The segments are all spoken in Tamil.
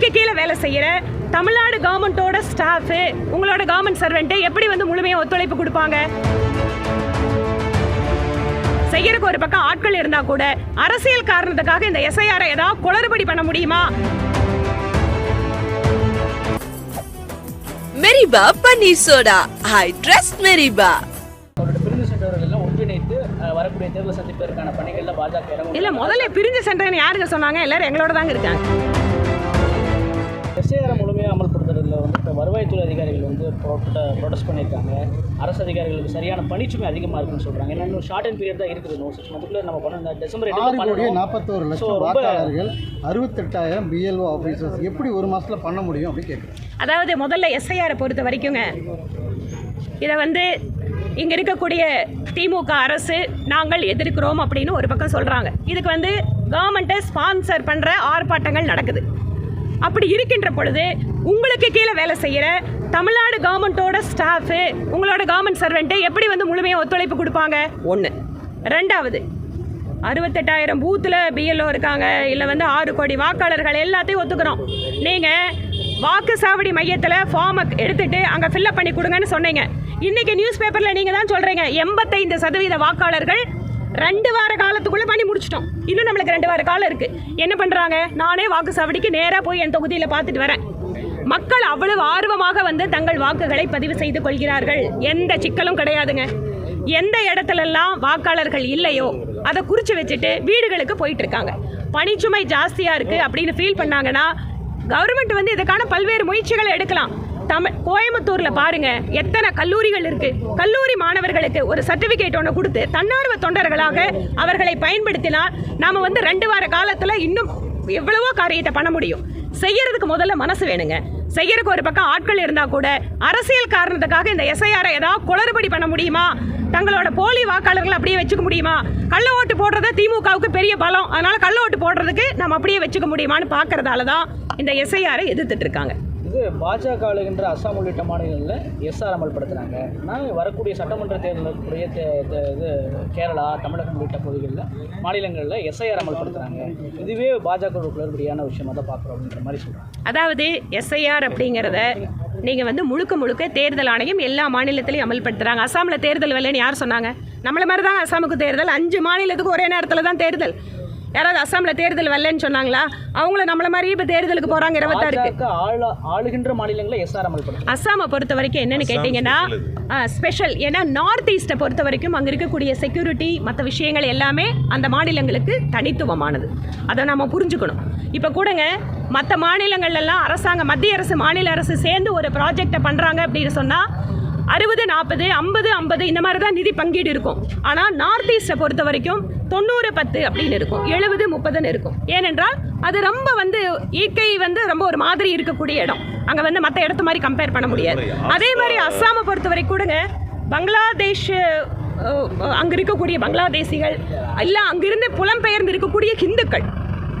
உங்களுக்கு கீழே வேலை செய்யற தமிழ்நாடு கவர்மெண்ட்டோட ஸ்டாஃபு உங்களோட கவர்மெண்ட் சர்வெண்ட்டு எப்படி வந்து முழுமையாக ஒத்துழைப்பு கொடுப்பாங்க? செய்யறதுக்கு ஒரு பக்கம் ஆட்கள் இருந்தா கூட அரசியல் காரணத்துக்காக இந்த எஸ்ஐஆரை ஏதாவது குளறுபடி பண்ண முடியுமா? மெரிபா பன்னீர் சோடா. ஐ ட்ரஸ்ட் மெரிபா. வரக்கூடிய தேர்தல் சந்திப்பதற்கான பணிகள்ல பாஜக இல்ல முதல்ல பிரிஞ்சு சென்றேன்னு யாருங்க சொன்னாங்க? எல்லாரும் எங்களோட தாங்க இருக்காங்க. எஸ்ஐஆர் முழுமையாக அமல்படுத்துறதுல வந்து இப்போ வருவாய்த்துறை அதிகாரிகள் வந்து ப்ரொடெஸ்ட் பண்ணியிருக்காங்க. அரசு அதிகாரிகளுக்கு சரியான பணிச்சுமை அதிகமாக இருக்குன்னு சொல்கிறாங்க ஏன்னா இன்னும் ஷார்ட் அண்ட் பீரியட் தான் இருக்குது. நோ சிக்ஸ் மந்த்துக்குள்ளே நம்ம பண்ண இந்த டிசம்பர் பண்ணணும். நாற்பத்தோரு லட்சம் வாக்காளர்கள் அறுபத்தெட்டாயிரம் பிஎல்ஓ ஆஃபீஸர்ஸ் எப்படி ஒரு மாசத்துல பண்ண முடியும் அப்படின்னு கேட்குறேன் அதாவது முதல்ல எஸ்ஐஆரை பொறுத்த வரைக்குங்க. இதை வந்து இங்கே இருக்கக்கூடிய திமுக அரசு நாங்கள் எதிர்க்கிறோம் அப்படின்னு ஒரு பக்கம் சொல்கிறாங்க இதுக்கு வந்து கவர்மெண்ட்டை ஸ்பான்சர் பண்ணுற ஆர்ப்பாட்டங்கள் நடக்குது. அப்படி இருக்கின்ற பொழுது உங்களுக்கு கீழே வேலை செய்கிற தமிழ்நாடு கவர்மெண்ட்டோட ஸ்டாஃபு உங்களோட கவர்மெண்ட் சர்வெண்ட்டு எப்படி வந்து முழுமையாக ஒத்துழைப்பு கொடுப்பாங்க? ஒன்று ரெண்டாவது அறுபத்தெட்டாயிரம் பூத்தில் பிஎல்ஓ இருக்காங்க இல்லை வந்து ஆறு கோடி வாக்காளர்கள் எல்லாத்தையும் ஒத்துக்கிறோம். நீங்கள் வாக்குச்சாவடி மையத்தில் ஃபார்மை எடுத்துட்டு அங்கே ஃபில்அப் பண்ணி கொடுங்கன்னு சொன்னீங்க. இன்னைக்கு நியூஸ் பேப்பரில் நீங்கள் தான் சொல்கிறீங்க எண்பத்தைந்து சதவீத வாக்காளர்கள் ரெண்டு வார காலத்துக்குள்ளே பண்ணி முடிச்சிட்டோம். இன்னும் நம்மளுக்கு ரெண்டு வார காலம் இருக்குது என்ன பண்ணுறாங்க நானே வாக்கு சாவடிக்கு நேராக போய் என் தொகுதியில் பார்த்துட்டு வரேன். மக்கள் அவ்வளவு ஆர்வமாக வந்து தங்கள் வாக்குகளை பதிவு செய்து கொள்கிறார்கள். எந்த சிக்கலும் கிடையாதுங்க. எந்த இடத்துலலாம் வாக்காளர்கள் இல்லையோ அதை குறித்து வச்சுட்டு வீடுகளுக்கு போயிட்டு இருக்காங்க. பணிச்சுமை ஜாஸ்தியாக இருக்குது அப்படின்னு ஃபீல் பண்ணாங்கன்னா கவர்மெண்ட் வந்து இதுக்கான பல்வேறு முயற்சிகளை எடுக்கலாம். தமிழ் கோயம்புத்தூரில் பாருங்க எத்தனை கல்லூரிகள் இருக்கு. கல்லூரி மாணவர்களுக்கு ஒரு சர்டிஃபிகேட் ஒன்று கொடுத்து தன்னார்வ தொண்டர்களாக அவர்களை பயன்படுத்தினால் நாம் வந்து ரெண்டு வார காலத்தில் இன்னும் எவ்வளவோ காரியத்தை பண்ண முடியும். செய்யறதுக்கு முதல்ல மனசு வேணுங்க. செய்யறதுக்கு ஒரு பக்கம் ஆட்கள் இருந்தா கூட அரசியல் காரணத்துக்காக இந்த எஸ்ஐஆரை ஏதாவது குளறுபடி பண்ண முடியுமா? தங்களோட போலி வாக்காளர்களை அப்படியே வச்சுக்க முடியுமா? கள்ள ஓட்டு போடுறது திமுகவுக்கு பெரிய பலம். அதனால கள்ள ஓட்டு போடுறதுக்கு நம்ம அப்படியே வச்சுக்க முடியுமான்னு பார்க்கறதால தான் இந்த எஸ்ஐஆரை எதிர்த்துட்டு இருக்காங்க. இது பாஜக ஆளுகின்ற அஸ்ஸாம் உள்ளிட்ட மாநிலங்களில் எஸ்ஆர் அமல்படுத்துகிறாங்க ஆனால் வரக்கூடிய சட்டமன்ற தேர்தலுக்குரிய தே- தே- இது கேரளா தமிழகம் உள்ளிட்ட பகுதிகளில் மாநிலங்களில் எஸ்ஐஆர் அமல்படுத்துகிறாங்க இதுவே பாஜக குளறுபடியான விஷயமா தான் பார்க்குறோம் அப்படின்ற மாதிரி சொல்கிறாங்க அதாவது எஸ்ஐஆர் அப்படிங்கிறத நீங்கள் வந்து முழுக்க முழுக்க தேர்தல் ஆணையம் எல்லா மாநிலத்திலையும் அமல்படுத்துகிறாங்க அசாமில் தேர்தல் வரலன்னு யார் சொன்னாங்க? நம்மள மாதிரி தான் அசாமுக்கு தேர்தல். அஞ்சு மாநிலத்துக்கு ஒரே நேரத்தில் தான் தேர்தல். யாராவது அசாமில் தேர்தல் வரலன்னு சொன்னாங்களா? அவங்கள நம்மள மாதிரி இப்போ தேர்தலுக்கு போகிறாங்க இருபத்தாறுக்கு. ஆளுகின்ற மாநிலங்களில் எஸ்ஆர் அமல்படுத்தும் அஸ்ஸாமை பொறுத்த வரைக்கும் என்னன்னு கேட்டிங்கன்னா ஸ்பெஷல் ஏன்னா நார்த் ஈஸ்ட்டை பொறுத்த வரைக்கும் அங்கே இருக்கக்கூடிய செக்யூரிட்டி மற்ற விஷயங்கள் எல்லாமே அந்த மாநிலங்களுக்கு தனித்துவமானது. அதை நம்ம புரிஞ்சுக்கணும். இப்போ கூடங்க மற்ற மாநிலங்கள்லாம் அரசாங்கம் மத்திய அரசு மாநில அரசு சேர்ந்து ஒரு ப்ராஜெக்டை பண்ணுறாங்க அப்படின்னு சொன்னால் அறுபது நாற்பது ஐம்பது ஐம்பது இந்த மாதிரி தான் நிதி பங்கீடு இருக்கும். ஆனால் நார்த் ஈஸ்ட்டை பொறுத்த வரைக்கும் தொண்ணூறு பத்து அப்படின்னு இருக்கும். எழுபது முப்பதுன்னு இருக்கும். ஏனென்றால் அது ரொம்ப வந்து இயற்கை வந்து ரொம்ப ஒரு மாதிரி இருக்கக்கூடிய இடம். அங்கே வந்து மற்ற இடத்து மாதிரி கம்பேர் பண்ண முடியாது. அதே மாதிரி அஸ்ஸாமை பொறுத்த வரைக்கும் கூடங்க பங்களாதேஷ் அங்கே இருக்கக்கூடிய பங்களாதேசிகள் இல்லை அங்கிருந்து புலம்பெயர்ந்து இருக்கக்கூடிய ஹிந்துக்கள்.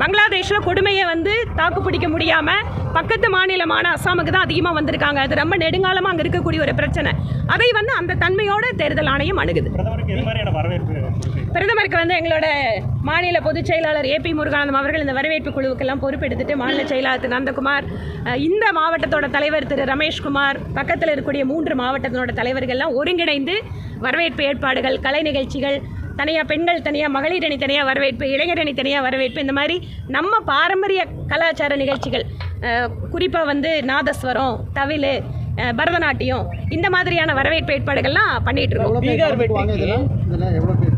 பங்களாதேஷில் கொடுமையை வந்து தாக்கு பிடிக்க முடியாமல் பக்கத்து மாநிலமான அஸ்ஸாமுக்கு தான் அதிகமாக வந்திருக்காங்க. அது ரொம்ப நெடுங்காலமாக அங்கே இருக்கக்கூடிய ஒரு பிரச்சனை. அதை வந்து அந்த தன்மையோட தேர்தல் ஆணையம் அணுகுது. பிரதமருக்கு வந்து எங்களோட மாநில பொதுச் செயலாளர் ஏபி முருகானந்தம் அவர்கள் இந்த வரவேற்பு குழுவுக்கெல்லாம் பொறுப்பெடுத்துட்டு மாநில செயலாளர் திரு நந்தகுமார் இந்த மாவட்டத்தோட தலைவர் திரு ரமேஷ்குமார் பக்கத்தில் இருக்கக்கூடிய மூன்று மாவட்டத்தினோட தலைவர்கள்லாம் ஒருங்கிணைந்து வரவேற்பு ஏற்பாடுகள் கலை நிகழ்ச்சிகள் தனியாக பெண்கள் தனியாக மகளிர் அணி தனியாக வரவேற்பு இளைஞர் அணி தனியாக வரவேற்பு இந்த மாதிரி நம்ம பாரம்பரிய கலாச்சார நிகழ்ச்சிகள் குறிப்பாக வந்து நாதஸ்வரம் தவில் பரதநாட்டியம் இந்த மாதிரியான வரவேற்பு ஏற்பாடுகள்லாம் பண்ணிட்டு இருக்கோம். எவ்வளோ பேர் பீகார்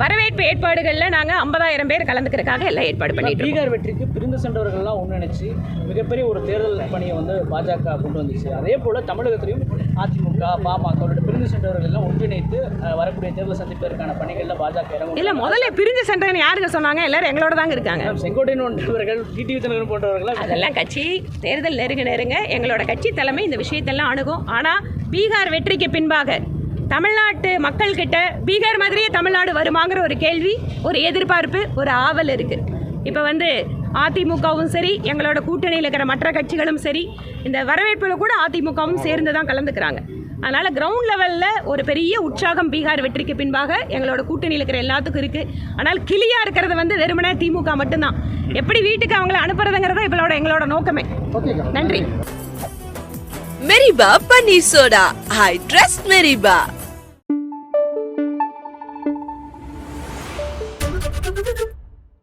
வரவேற்பு ஏற்பாடுகளில் நாங்கள் ஐம்பதாயிரம் பேர் கலந்துக்கிறதுக்காக எல்லாம் ஏற்பாடு பண்ணிட்டு பீகார் வெற்றிக்கு பிரிந்து சென்றவர்கள்லாம் ஒன்றிணைச்சு மிகப்பெரிய ஒரு தேர்தல் பணியை வந்து பாஜக கொண்டு வந்துச்சு. அதே போல் தமிழகத்திலையும் அதிமுக பாமக உள்ளிட்ட பிரிந்து சென்றவர்கள் எல்லாம் ஒன்றிணைத்து வரக்கூடிய தேர்தல் சந்திப்பதற்கான பணிகளில் பாஜக இறங்கும் இல்லை முதல்ல பிரிஞ்சு சென்றேன்னு யாருங்க சொன்னாங்க? எல்லாரும் எங்களோட தாங்க இருக்காங்க. செங்கோட்டையன் போன்றவர்கள் டிடிவி தினகரன் போன்றவர்கள் அதெல்லாம் கட்சி தேர்தல் நெருங்க நெருங்க எங்களோட கட்சி தலைமை இந்த விஷயத்தெல்லாம் அணுகும். ஆனால் பீகார் வெற்றிக்கு பின்பாக தமிழ்நாட்டு மக்கள்கிட்ட பீகார் மாதிரியே தமிழ்நாடு வருமாங்கிற ஒரு கேள்வி ஒரு எதிர்பார்ப்பு ஒரு ஆவல் இருக்குது இப்போ வந்து அதிமுகவும் சரி எங்களோட கூட்டணியில் இருக்கிற மற்ற கட்சிகளும் சரி இந்த வரவேற்பில் கூட அதிமுகவும் சேர்ந்து தான் கலந்துக்கிறாங்க. அதனால் கிரவுண்ட் லெவலில் ஒரு பெரிய உற்சாகம் பீகார் வெற்றிக்கு பின்பாக எங்களோட கூட்டணியில் இருக்கிற எல்லாத்துக்கும் இருக்குது ஆனால் கிளியாக இருக்கிறது வந்து வெறுமனே திமுக மட்டும்தான். எப்படி வீட்டுக்கு அவங்கள அனுப்புறதுங்கிறத இப்பளோட எங்களோட நோக்கமே. நன்றி. Meriba Paneer Soda. I trust Meriba.